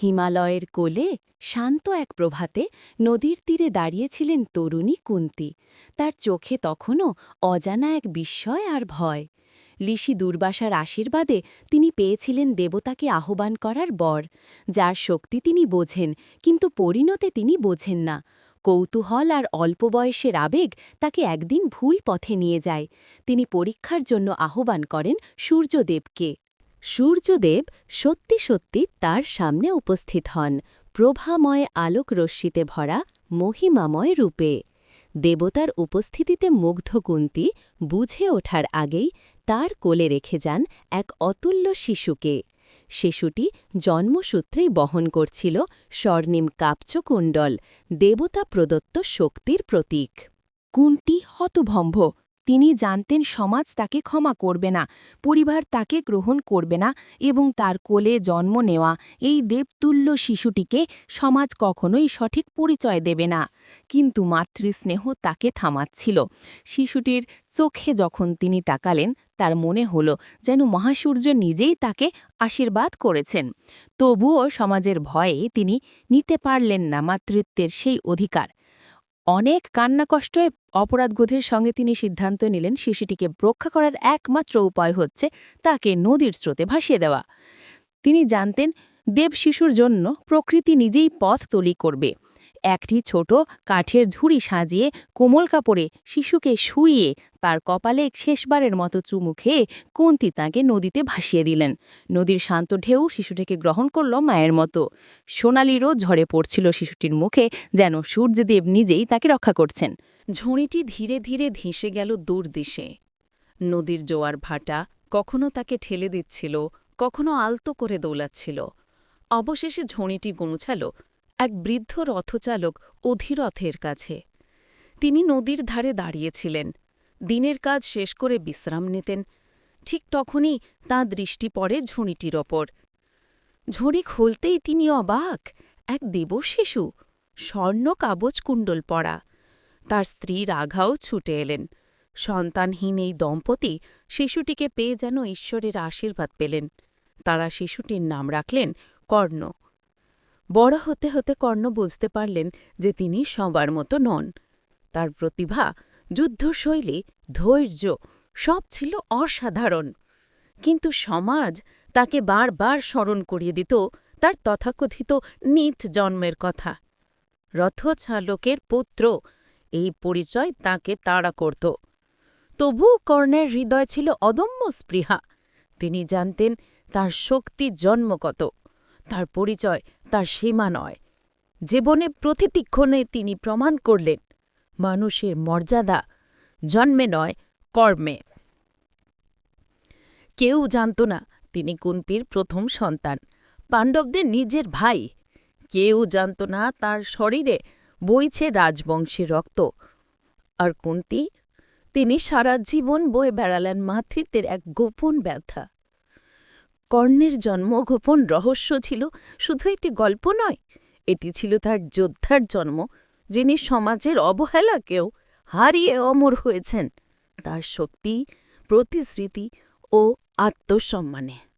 হিমালয়ের কোলে শান্ত এক প্রভাতে নদীর তীরে দাঁড়িয়েছিলেন তরুণী কুন্তি। তার চোখে তখনও অজানা এক বিস্ময় আর ভয়। ঋষি দুর্বাসার আশীর্বাদে তিনি পেয়েছিলেন দেবতাকে আহ্বান করার বর, যার শক্তি তিনি বোঝেন, কিন্তু পরিণতে তিনি বোঝেন না। কৌতূহল আর অল্প বয়সের আবেগ তাকে একদিন ভুল পথে নিয়ে যায়। তিনি পরীক্ষার জন্য আহ্বান করেন সূর্যদেবকে। সূর্যদেব সত্যি সত্যি তার সামনে উপস্থিত হন, প্রভাময় আলোক রশ্মিতে ভরা মহিমাময় রূপে। দেবতার উপস্থিতিতে মুগ্ধ কুন্তি বুঝে ওঠার আগেই তার কোলে রেখে যান এক অতুল্য শিশুকে। শিশুটি জন্মসূত্রেই বহন করছিল স্বর্ণিম কাপচকুণ্ডল, দেবতা প্রদত্ত শক্তির প্রতীক। কুন্তি হতভম্ব তিনি জানতেন সমাজ তাকে ক্ষমা করবে না, পরিবার তাকে গ্রহণ করবে না এবং তার কোলে জন্ম নেওয়া এই দেবতুল্য শিশুটিকে সমাজ কখনোই সঠিক পরিচয় দেবে না। কিন্তু মাতৃস্নেহ তাকে থামাচ্ছিল। শিশুটির চোখে যখন তিনি তাকালেন, তার মনে হল যেন মহাসূর্য নিজেই তাকে আশীর্বাদ করেছেন। তবুও সমাজের ভয়ে তিনি নিতে পারলেন না মাতৃত্বের সেই অধিকার। অনেক কান্নাকষ্টে অপরাধগোধের সঙ্গে তিনি সিদ্ধান্ত নিলেন শিশুটিকে রক্ষা করার একমাত্র উপায় হচ্ছে তাকে নদীর স্রোতে ভাসিয়ে দেওয়া। তিনি জানতেন দেব শিশুর জন্য প্রকৃতি নিজেই পথ তলি করবে। একটি ছোট কাঠের ঝুড়ি সাজিয়ে কোমল কাপড়ে শিশুকে শুইয়ে তার কপালে শেষবারের মতো চুমু খেয়ে কন্তি তাঁকে নদীতে ভাসিয়ে দিলেন। নদীর শান্ত ঢেউ শিশুটিকে গ্রহণ করল মায়ের মতো। সোনালিরও ঝরে পড়ছিল শিশুটির মুখে যেন সূর্যদেব নিজেই তাকে রক্ষা করছেন। ঝুড়িটি ধীরে ধীরে ধেঁসে গেল দূর দিশে। নদীর জোয়ার ভাটা কখনো তাকে ঠেলে দিচ্ছিল, কখনো আলতো করে দৌলাচ্ছিল। অবশেষে ঝুঁড়িটি পৌঁছাল এক বৃদ্ধ রথচালক অধীরথের কাছে। তিনি নদীর ধারে দাঁড়িয়েছিলেন। দিনের কাজ শেষ করে বিশ্রাম নিতেন। ঠিক তখনই তাঁর দৃষ্টি পড়ে ঝুড়িটির ওপর। ঝুড়ি খুলতেই তিনি অবাক, এক দেবশিশু, স্বর্ণ কাবচ কুণ্ডল পড়া তার স্ত্রী রাঘাও ছুটে এলেন। সন্তানহীন এই দম্পতি শিশুটিকে পেয়ে যেন ঈশ্বরের আশীর্বাদ পেলেন। তারা শিশুটির নাম রাখলেন কর্ণ। বড় হতে হতে কর্ণ বুঝতে পারলেন যে তিনি সবার মতো নন। তার প্রতিভা, যুদ্ধশৈলী, ধৈর্য সব ছিল অসাধারণ। কিন্তু সমাজ তাকে বারবার স্মরণ করিয়ে দিত তার তথাকথিত নিত জন্মের কথা। রথচালকের পুত্র এই পরিচয় তাকে তাড়া করত। তবুও কর্ণের হৃদয় ছিল অদম্য স্পৃহা। তিনি জানতেন তার শক্তি জন্মগত তার পরিচয় তার সীমা নয়। জীবনে প্রতিতীক্ষণে তিনি প্রমাণ করলেন, মানুষের মর্যাদা জন্মে নয়, কর্মে। কেউ জানত না তিনি কুন্পির প্রথম সন্তান, পাণ্ডবদের নিজের ভাই। কেউ জানত না তার শরীরে বইছে রাজবংশী রক্ত। আর কুন্তি, তিনি সারা জীবন বয়ে বেড়ালেন মাতৃত্বের এক গোপন ব্যথা। কর্ণের জন্ম গোপন রহস্য ছিল শুধু একটি গল্প নয়, এটি ছিল তার যোদ্ধার জন্ম, যিনি সমাজের অবহেলাকেও হারিয়ে অমর হয়েছেন। তার শক্তি, প্রতিশ্রুতি ও আত্মসম্মানে।